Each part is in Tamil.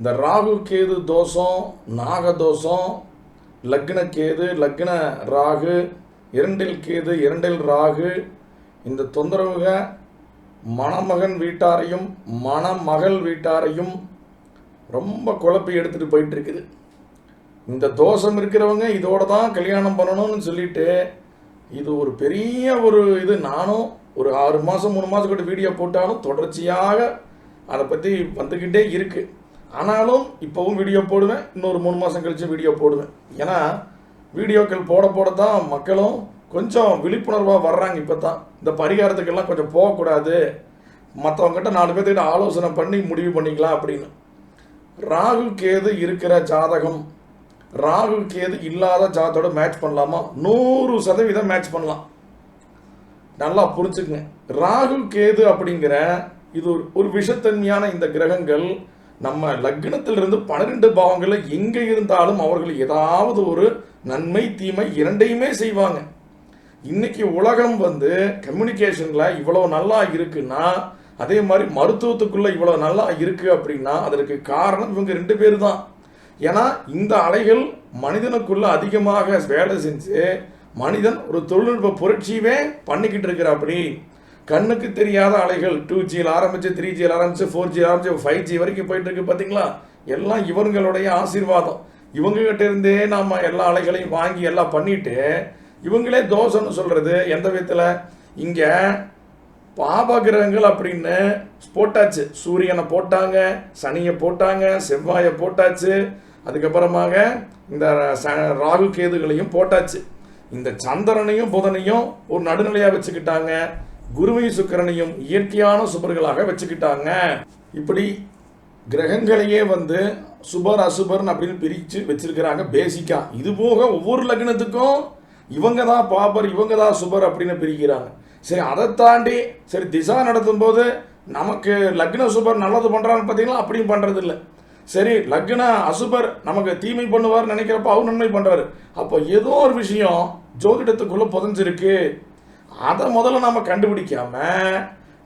இந்த ராகு கேது தோஷம் நாக தோஷம் லக்ன கேது லக்ன ராகு இரண்டில் கேது இரண்டில் ராகு இந்த தொந்தரவுக மணமகன் வீட்டாரையும் மணமகள் வீட்டாரையும் ரொம்ப குழப்பி எடுத்துகிட்டு போயிட்டுருக்குது. இந்த தோஷம் இருக்கிறவங்க இதோட தான் கல்யாணம் பண்ணணும்னு சொல்லிட்டு இது ஒரு பெரிய ஒரு இது. நானும் ஒரு ஆறு மாதம் மூணு மாதம் கூட வீடியோ போட்டாலும் தொடர்ச்சியாக அதை பற்றி வந்துக்கிட்டே இருக்குது ஆனாலும் இப்போவும் வீடியோ போடுவேன். இன்னொரு மூணு மாதம் கழிச்சு வீடியோ போடுவேன். ஏன்னா வீடியோக்கள் போட போட தான் மக்களும் கொஞ்சம் விழிப்புணர்வாக வர்றாங்க இப்போ தான் இந்த பரிகாரத்துக்கெல்லாம் கொஞ்சம் போகக்கூடாது. மற்றவங்ககிட்ட நாலு பேர்த்துக்கிட்ட ஆலோசனை பண்ணி முடிவு பண்ணிக்கலாம் அப்படின்னு. ராகு கேது இருக்கிற ஜாதகம். ராகு கேது இல்லாத ஜாதத்தோட மேட்ச் பண்ணலாமா? நூறு சதவீதம் மேட்ச் பண்ணலாம். நல்லா புரிஞ்சுக்குங்க. ராகு கேது அப்படிங்கிற இது ஒரு ஒரு விஷத்தன்மையான இந்த கிரகங்கள் நம்ம லக்னத்திலிருந்து பன்னிரெண்டு பாவங்களில் எங்கே இருந்தாலும் அவர்கள் ஏதாவது ஒரு நன்மை தீமை இரண்டையுமே செய்வாங்க. இன்னைக்கு உலகம் வந்து கம்யூனிகேஷனில் இவ்வளோ நல்லா இருக்குன்னா அதே மாதிரி மருத்துவத்துக்குள்ளே இவ்வளோ நல்லா இருக்குது அப்படின்னா அதற்கு காரணம் இவங்க ரெண்டு பேர் தான் ஏன்னா இந்த அலைகள் மனிதனுக்குள்ளே அதிகமாக வேலை செஞ்சு மனிதன் ஒரு தொழில்நுட்ப புரட்சியவே பண்ணிக்கிட்டு இருக்கிறாப்படி. கண்ணுக்கு தெரியாத அலைகள் டூ ஜியில் ஆரம்பிச்சு த்ரீ ஜியில் ஆரம்பிச்சு ஃபோர் ஜி ஆரம்பிச்சு ஃபைவ் ஜி வரைக்கும் போயிட்டு இருக்கு பார்த்தீங்களா எல்லாம் இவங்களுடைய ஆசீர்வாதம். இவங்க கிட்ட இருந்தே நாம் எல்லா அலைகளையும் வாங்கி எல்லாம் பண்ணிட்டு இவங்களே தோஷம்னு சொல்றது எந்த விதத்தில்? இங்க பாபகிரகங்கள் அப்படின்னு போட்டாச்சு. சூரியனை போட்டாங்க சனியை போட்டாங்க செவ்வாயை போட்டாச்சு. அதுக்கப்புறமாக இந்த ச- ராகு கேதுகளையும் போட்டாச்சு. இந்த சந்திரனையும் புதனையும் ஒரு நடுநிலையாக வச்சுக்கிட்டாங்க. குருவை சுக்கரனையும் இயற்கையான சுபர்களாக வச்சுக்கிட்டாங்க. இப்படி கிரகங்களையே வந்து சுபர் அசுபர்னு அப்படின்னு பிரித்து வச்சிருக்கிறாங்க பேசிக்கா. இது போக ஒவ்வொரு லக்னத்துக்கும் இவங்க தான் பாபர் இவங்க தான் சுபர் அப்படின்னு பிரிக்கிறாங்க. சரி அதை தாண்டி சரி திசா நடத்தும் போது நமக்கு லக்ன சுபர் நல்லது பண்ணுறான்னு பார்த்தீங்களா? அப்படியும் பண்ணுறதில்ல இல்லை சரி லக்ன அசுபர் நமக்கு தீமை பண்ணுவார் நினைக்கிறப்ப அவர் நன்மை பண்ணுறாரு அப்போ ஏதோ ஒரு விஷயம் ஜோதிடத்துக்குள்ளே புதஞ்சிருக்கு. அதை முதல்ல நம்ம கண்டுபிடிக்காம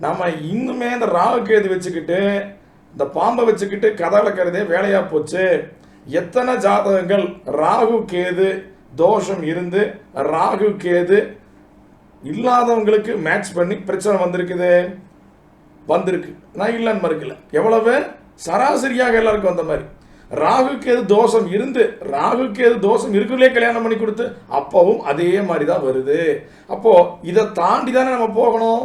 நம்ம இன்னுமே இந்த ராகு கேது வச்சுக்கிட்டு இந்த பாம்பை வச்சுக்கிட்டு கதை அளக்கிறதே வேலையாக போச்சு. எத்தனை ஜாதகங்கள் ராகு கேது தோஷம் இருந்து ராகு கேது இல்லாதவங்களுக்கு மேட்ச் பண்ணி பிரச்சனை வந்திருக்குது? வந்திருக்கு. நான் இல்லைன்னு மறுக்கல. எவ்வளவு? சராசரியாக எல்லாருக்கும் வந்த மாதிரி. ராகுக்கு எது தோஷம் இருந்து ராகுக்கு எது தோஷம் இருக்குள்ளே கல்யாணம் பண்ணி கொடுத்து அப்பவும் அதே மாதிரி தான் வருது. அப்போது இதை தாண்டி தானே நம்ம போகணும்?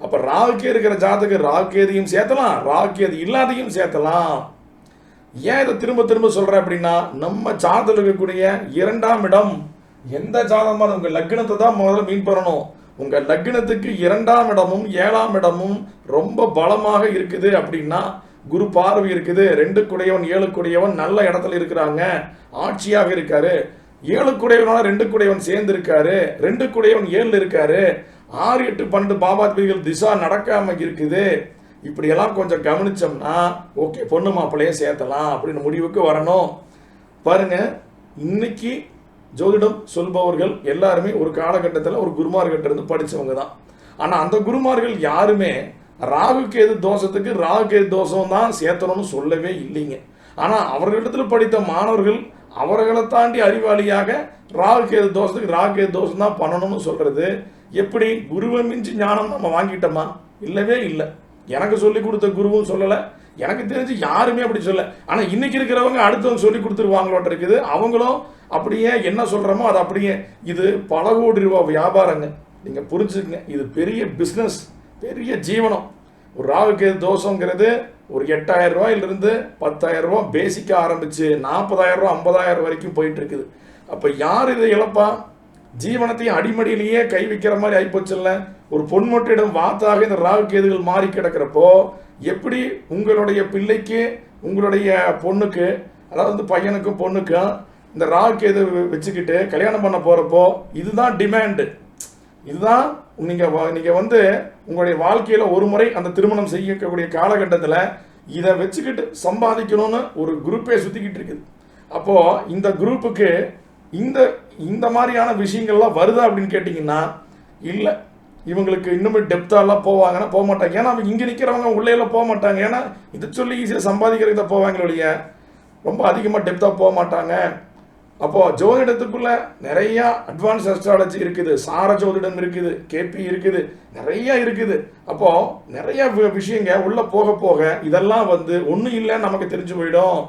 அப்போ ராகுக்கு இருக்கிற ஜாதக ராகுகேதையும் சேர்த்தலாம் ராகுகேது இல்லாதையும் சேர்த்தலாம். ஏன் இதை திரும்ப திரும்ப சொல்கிறேன் அப்படின்னா நம்ம ஜாதகம் இருக்கக்கூடிய இரண்டாம் இடம் எந்த ஜாதகமான உங்கள் லக்னத்தை தான் முதல்ல மீன் பண்ணணும். உங்கள் லக்னத்துக்கு இரண்டாம் இடமும் ஏழாம் இடமும் ரொம்ப பலமாக இருக்குது அப்படின்னா குரு பார்வை இருக்குது ரெண்டு குடையவன் ஏழு குடையவன் நல்ல இடத்துல இருக்கிறாங்க ஆட்சியாக இருக்காரு. ஏழு குடையவனால ரெண்டு குடையவன் சேர்ந்து இருக்காரு ரெண்டு குடையவன் ஏழு இருக்காரு. ஆறு எட்டு பன்னெண்டு பாபாத்மிகள் திசா நடக்காம இருக்குது. இப்படியெல்லாம் கொஞ்சம் கவனிச்சோம்னா ஓகே பொண்ணு மாப்பிள்ளையே சேர்த்தலாம் அப்படின்னு முடிவுக்கு வரணும். பாருங்க இன்னைக்கு ஜோதிடம் சொல்பவர்கள் எல்லாருமே ஒரு காலகட்டத்தில் ஒரு குருமார்கிட்ட இருந்து படித்தவங்க தான். ஆனால் அந்த குருமார்கள் யாருமே ராகு கேது தோஷத்துக்கு ராகு கேது தோஷம் தான் சேர்த்தணும்னு சொல்லவே இல்லைங்க. ஆனால் அவர்களிடத்தில் படித்த மாணவர்கள் அவர்களை தாண்டி அறிவாளியாக ராகு கேது தோஷத்துக்கு ராகு கேது தோஷம் தான் பண்ணணும்னு சொல்கிறது எப்படி? குருவை மிஞ்சி ஞானம் நம்ம வாங்கிட்டோமா? இல்லவே இல்லை. எனக்கு சொல்லி கொடுத்த குருவும் சொல்லலை. எனக்கு தெரிஞ்சு யாருமே அப்படி சொல்ல ஆனால் இன்னைக்கு இருக்கிறவங்க அடுத்தவங்க சொல்லி கொடுத்துருவாங்களோட்ட இருக்குது. அவங்களும் அப்படியே என்ன சொல்கிறோமோ அது அப்படியே இது பல கோடி ரூபா வியாபாரங்க. நீங்கள் புரிஞ்சுக்கங்க. இது பெரிய பிஸ்னஸ் பெரிய ஜீவனம். ஒரு ராகுக்கு தோஷங்கிறது ஒரு எட்டாயிரம் ரூபாயிலிருந்து பத்தாயிரம் ரூபா பேசிக்க ஆரம்பிச்சு நாற்பதாயிரம் ரூபா ஐம்பதாயிரம் வரைக்கும் போயிட்டு இருக்குது யார் இதை இழப்பா? ஜீவனத்தையும் அடிமடியிலேயே கை வைக்கிற மாதிரி ஆகிப்போச்சுல்ல ஒரு பொன்மொட்டிடம் வாத்தாக இந்த ராகு கேதுகள் மாறி கிடக்கிறப்போ எப்படி உங்களுடைய பிள்ளைக்கு உங்களுடைய பொண்ணுக்கு அதாவது வந்து பையனுக்கும் பொண்ணுக்கும் இந்த ராகு கேது வச்சுக்கிட்டு கல்யாணம் பண்ண போகிறப்போ இதுதான் டிமாண்டு இதுதான் நீங்கள் நீங்கள் வந்து உங்களுடைய வாழ்க்கையில் ஒரு முறை அந்த திருமணம் செய்யக்கூடிய காலகட்டத்தில் இதை வச்சுக்கிட்டு சம்பாதிக்கணும்னு ஒரு குரூப்பே சுற்றிக்கிட்டு இருக்குது. அப்போது இந்த குரூப்புக்கு இந்த இந்த மாதிரியான விஷயங்கள்லாம் வருதா அப்படின்னு கேட்டிங்கன்னா இல்லை. இவங்களுக்கு இன்னுமே டெப்த்தாலாம் போவாங்கன்னா போக மாட்டாங்க. ஏன்னா அவங்க இங்கே நிற்கிறவங்க உள்ளே போக மாட்டாங்க. ஏன்னா இதை சொல்லி ஈஸியாக சம்பாதிக்கிறதுக்கு போவாங்களே ரொம்ப அதிகமாக டெப்த்தாக போக மாட்டாங்க. அப்போ ஜோதிடத்துக்குள்ள நிறைய அட்வான்ஸ் அஸ்ட்ராலஜி இருக்குது சார ஜோதிடம் இருக்குது கேபி இருக்குது நிறைய இருக்குது. அப்போ நிறைய விஷயங்க உள்ள போக போக இதெல்லாம் வந்து ஒன்றும் இல்லைன்னு நமக்கு தெரிஞ்சு போயிடும்.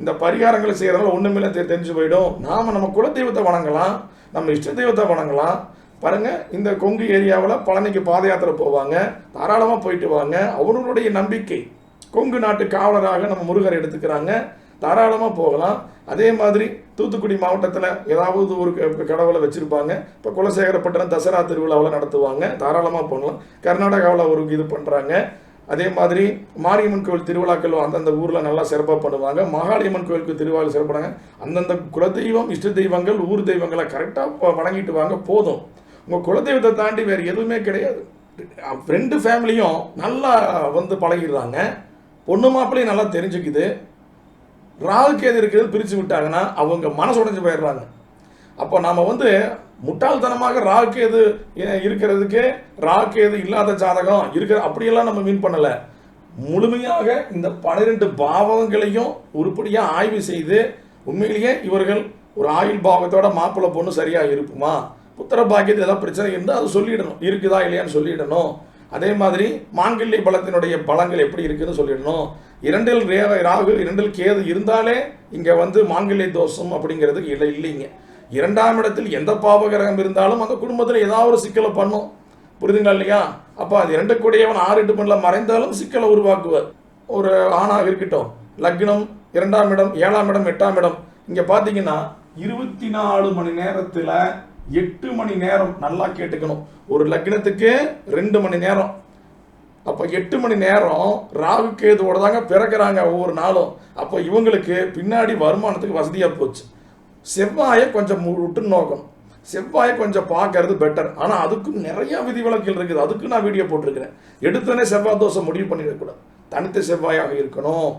இந்த பரிகாரங்களை செய்கிறதால ஒன்றுமில்லை தெ தெரிஞ்சு போயிடும். நாம நம்ம குலதெய்வத்தை வணங்கலாம் நம்ம இஷ்ட தெய்வத்தை வணங்கலாம். பாருங்க இந்த கொங்கு ஏரியாவில் பழனிக்கு பாத யாத்திரை போவாங்க தாராளமாக போயிட்டு வாங்க. அவர்களுடைய நம்பிக்கை கொங்கு நாட்டு காவலராக நம்ம முருகர் எடுத்துக்கிறாங்க. தாராளமாக போகலாம். அதே மாதிரி தூத்துக்குடி மாவட்டத்தில் ஏதாவது ஒரு க- கடவுளை வச்சுருப்பாங்க. இப்போ குலசேகரப்பட்டினம் தசரா திருவிழாவில் நடத்துவாங்க. தாராளமாக போகலாம். கர்நாடகாவில் ஒரு இது பண்ணுறாங்க அதே மாதிரி மாரியம்மன் கோவில் திருவிழாக்கள் அந்தந்த ஊரில் நல்லா சிறப்பாக பண்ணுவாங்க. மகாளியம்மன் கோவிலுக்கு திருவிழா சிறப்பாங்க. அந்தந்த குலதெய்வம் இஷ்ட தெய்வங்கள் ஊர் தெய்வங்களை கரெக்டாக வணங்கிட்டு வாங்க போதும். உங்கள் குலதெய்வத்தை தாண்டி வேறு எதுவுமே கிடையாது. ரெண்டு ஃபேமிலியும் நல்லா வந்து பழகிடுறாங்க. பொண்ணு மாப்பிள்ளையும் நல்லா தெரிஞ்சுக்குது. ராகுக்கு இருக்கிறது பிரித்து விட்டாங்கன்னா அவங்க மனசு உடைஞ்சு போயிடுறாங்க. அப்போ நாம் வந்து முட்டாள்தனமாக ராகு எது இருக்கிறதுக்கு ராகு இல்லாத ஜாதகம் இருக்கிற அப்படியெல்லாம் நம்ம மீன் பண்ணலை. முழுமையாக இந்த பன்னிரெண்டு பாவங்களையும் உருப்படியாக ஆய்வு செய்து உண்மையிலேயே இவர்கள் ஒரு ஆயுள் பாவத்தோட மாப்பிள்ளை பொண்ணு சரியாக இருக்குமா? புத்திர பாக்கியத்தில் ஏதாவது பிரச்சனை இருந்தால் அது சொல்லிடணும். இருக்குதா இல்லையான்னு சொல்லிடணும். அதே மாதிரி மாங்கல்ய பலத்தினுடைய பலங்கள் எப்படி இருக்குதுன்னு சொல்லிடணும். இரண்டில் ரே- ராகு இரண்டில் கேது இருந்தாலே இங்கே வந்து மாங்கல்ய தோஷம் அப்படிங்கிறது இல்லை இல்லைங்க. இரண்டாம் இடத்தில் எந்த பாவகிரகம் இருந்தாலும் அந்த குடும்பத்தில் ஏதாவது ஒரு சிக்கலை பண்ணும். புரிதுங்களா இல்லையா? அப்போ அது இரண்டு கூடியவன் ஆறு எட்டு மணில மறைந்தாலும் சிக்கலை உருவாக்குவார். ஒரு ஆணாக இருக்கட்டும். லக்னம் இரண்டாம் இடம் ஏழாம் இடம் எட்டாம் இடம். இங்கே பார்த்தீங்கன்னா இருபத்தி நாலு மணி நேரத்தில் எட்டு மணி நேரம் நல்லா கேட்டுக்கணும். ஒரு லக்னத்துக்கு ரெண்டு மணி நேரம். அப்போ எட்டு மணி நேரம் ராகு கேதுவோட தாங்க பிறக்கிறாங்க ஒவ்வொரு நாளும். அப்போ இவங்களுக்கு பின்னாடி வருமானத்துக்கு வசதியாக போச்சு. செவ்வாயை கொஞ்சம் விட்டு நோக்கணும். செவ்வாயை கொஞ்சம் பார்க்கறது பெட்டர் ஆனால் அதுக்கும் நிறையா விதிவிலக்கில் இருக்குது. அதுக்கு நான் வீடியோ போட்டிருக்கிறேன். எடுத்தோடனே செவ்வாய் தோசை முடிவு பண்ணிடக்கூடாது. தனித்த செவ்வாயாக இருக்கணும்.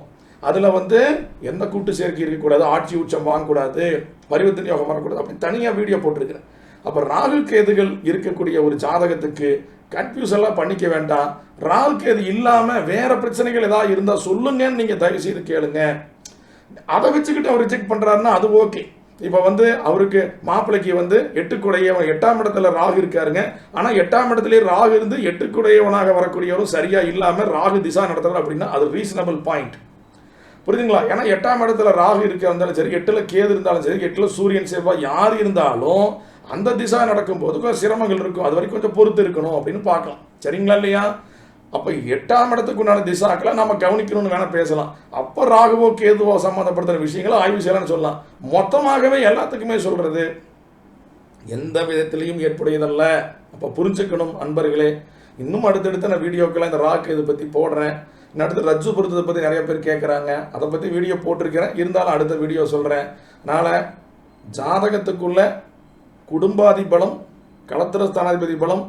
அதில் வந்து எந்த கூட்டு சேர்க்கை இருக்கக்கூடாது. ஆட்சி உச்சம் வாங்கக்கூடாது. பரிவர்த்தனை யோகம் வரக்கூடாது. அப்படின்னு தனியாக வீடியோ போட்டிருக்கிறேன். அப்போ ராகு கேதுகள் இருக்கக்கூடிய ஒரு ஜாதகத்துக்கு கன்ஃபியூஸ் எல்லாம் பண்ணிக்க வேண்டாம். ராகு கேது இல்லாமல் வேற பிரச்சனைகள் ஏதாவது இருந்தால் சொல்லுங்கன்னு நீங்கள் தயவு செய்து கேளுங்க. அதை வச்சுக்கிட்டு அவர் ரிஜெக்ட் பண்ணுறாருன்னா அது ஓகே இப்போ வந்து அவருக்கு மாப்பிள்ளைக்கு வந்து எட்டுக்குடையவன் எட்டாம் இடத்துல ராகு இருக்காருங்க. ஆனால் எட்டாம் இடத்துலேயே ராகு இருந்து எட்டுக்குடையவனாக வரக்கூடியவரும் சரியாக இல்லாமல் ராகு திசா நடத்துகிறார் அப்படின்னா அது ரீசனபிள் பாயிண்ட் புரியுதுங்களா? ஏன்னா எட்டாம் இடத்துல ராகு இருக்க இருந்தாலும் சரி எட்டில் கேது இருந்தாலும் சரி எட்டில் சூரியன் செவ்வாய் யார் இருந்தாலும் அந்த திசா நடக்கும்போது கொஞ்சம் சிரமங்கள் இருக்கும். அது வரைக்கும் கொஞ்சம் பொறுத்து இருக்கணும் அப்படின்னு பார்க்கலாம். சரிங்களா இல்லையா? அப்போ எட்டாம் இடத்துக்கு உண்டான திசாக்களை நம்ம கவனிக்கணும்னு வேணா பேசலாம். அப்போ ராகுவோ கேதுவோ சம்மந்தப்படுத்துகிற விஷயங்களை ஆய்வு செய்யலாம்னு சொல்லலாம். மொத்தமாகவே எல்லாத்துக்குமே சொல்கிறது எந்த விதத்திலையும் ஏற்புடையதல்ல. அப்போ புரிஞ்சுக்கணும் அன்பர்களே. இன்னும் அடுத்தடுத்து நான் வீடியோக்கெல்லாம் இந்த ராக் இதை பற்றி போடுறேன். இன்னும் அடுத்து ரஜ்ஜு பொருத்தத்தை பற்றி நிறைய பேர் கேட்குறாங்க அதை பற்றி வீடியோ போட்டிருக்கிறேன். இருந்தாலும் அடுத்த வீடியோ சொல்கிறேன் அதனால் ஜாதகத்துக்குள்ள குடும்பாதி பலம் களத்திர ஸ்தானாதிபதி பலம்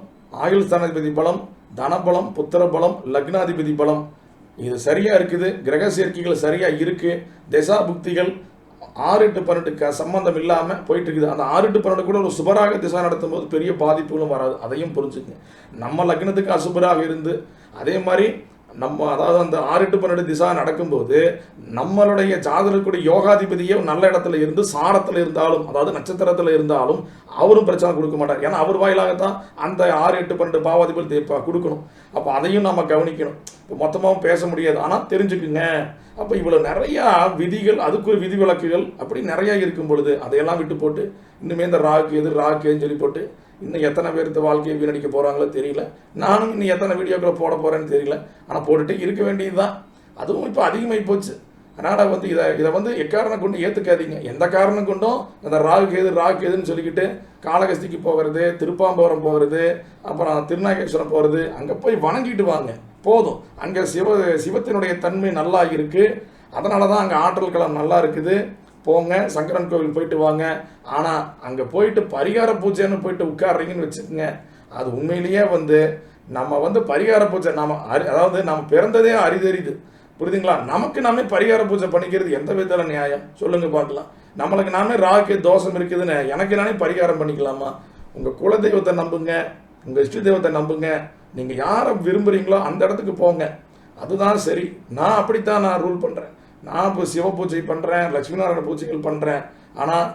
ஆயுள் ஸ்தானாதிபதி பலம் தனபலம் புத்திர பலம் லக்னாதிபதி பலம். இது சரியாக இருக்குது. கிரக சேர்க்கைகள் சரியாக இருக்குது திசா புக்திகள் ஆறு எட்டு பன்னெண்டு க சம்பந்தம் இல்லாமல் போயிட்டு இருக்குது அந்த ஆறு எட்டு பன்னெண்டு கூட ஒரு சுபராக திசை நடத்தும் போது பெரிய பாதிப்புகளும் வராது. அதையும் புரிஞ்சுக்கங்க. நம்ம லக்னத்துக்கு அசுபராக இருந்து அதே மாதிரி நம்ம அதாவது அந்த ஆறு எட்டு பன்னெண்டு திசா நடக்கும்போது நம்மளுடைய ஜாதகக்கூடிய யோகாதிபதியே நல்ல இடத்துல இருந்து சாரத்தில் இருந்தாலும் அதாவது நட்சத்திரத்தில் இருந்தாலும் அவரும் பிரச்சனை கொடுக்க மாட்டார். ஏன்னா அவர் வாயிலாகத்தான் அந்த ஆறு எட்டு பன்னெண்டு பாவாதிபதி கொடுக்கணும். அப்போ அதையும் நம்ம கவனிக்கணும். இப்போ மொத்தமாகவும் பேச முடியாது. ஆனால் தெரிஞ்சுக்குங்க. அப்போ இவ்வளோ நிறையா விதிகள் அதுக்கு ஒரு விதிவிலக்குகள் அப்படி நிறையா இருக்கும் பொழுது அதையெல்லாம் விட்டு போட்டு இன்னுமே இந்த ராக்கு எது ராக்குன்னு சொல்லி போட்டு இன்னும் எத்தனை பேர்த்து வாழ்க்கையை வீணடிக்க போகிறாங்களோ தெரியல. நானும் இன்னும் எத்தனை வீடியோக்களை போட போகிறேன்னு தெரியல. ஆனால் போட்டுட்டு இருக்க வேண்டியது தான் அதுவும் இப்போ அதிகமாகி போச்சு. அதனால் வந்து இதை இதை வந்து எக்காரணம் கொண்டு ஏற்றுக்காதீங்க எந்த காரணம் கொண்டும் அந்த ராகு கேது ராகு கேதுன்னு சொல்லிக்கிட்டு காளகஸ்திக்கு போகிறது திருப்பாம்பரம் போகிறது அப்புறம் திருநாகேஸ்வரம் போகிறது அங்கே போய் வணங்கிட்டு வாங்க. போதும். அங்கே சிவ சிவத்தினுடைய தன்மை நல்லா இருக்குது அதனால தான் அங்கே ஆற்றல் களம் நல்லா இருக்குது. போங்க சங்கரன் கோவில் போயிட்டு வாங்க. ஆனால் அங்கே போயிட்டு பரிகார பூஜைன்னு போயிட்டு உட்கார்றீங்கன்னு வச்சுக்கோங்க. அது உண்மையிலேயே வந்து நம்ம வந்து பரிகார பூஜை நம்ம அறி அதாவது நம்ம பிறந்ததே அரிதறிது புரியுதுங்களா? நமக்கு நாமே பரிகார பூஜை பண்ணிக்கிறது எந்த விதத்தில் நியாயம்? சொல்லுங்கள் பார்க்கலாம். நம்மளுக்கு நாமே ராக்கு தோஷம் இருக்குதுன்னு எனக்கு நானே பரிகாரம் பண்ணிக்கலாமா? உங்கள் குலதெய்வத்தை நம்புங்க. உங்கள் இஷ்ட தெய்வத்தை நம்புங்க. நீங்கள் யாரை விரும்புகிறீங்களோ அந்த இடத்துக்கு போங்க. அதுதான் சரி. நான் அப்படித்தான் நான் ரூல் பண்ணுறேன் நான் இப்போ சிவ பூஜை பண்ணுறேன் லட்சுமி நாராயண பூஜைகள் பண்ணுறேன் ஆனால்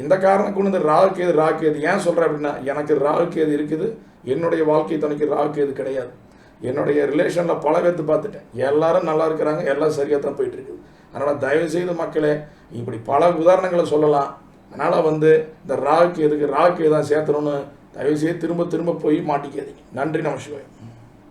இந்த காரணம் கொண்டு இந்த ராகு கேது ராகு கேது ஏன் சொல்கிறேன் அப்படின்னா எனக்கு ராகு கேது இருக்குது. என்னுடைய வாழ்க்கை துணைக்கு ராகு கேது கிடையாது. என்னுடைய ரிலேஷனில் பல பேர்த்து பார்த்துட்டேன். எல்லாரும் நல்லா இருக்கிறாங்க எல்லாம் சரியாக தான் போயிட்டுருக்குது அதனால் தயவு செய்து மக்களே இப்படி பல உதாரணங்களை சொல்லலாம். அதனால் வந்து இந்த ராகு கேதுக்கு ராகு கேது தான் சேர்த்தணும்னு தயவு செய்து திரும்ப திரும்ப போய் மாட்டிக்காதீங்க. நன்றி நம சிவாயம்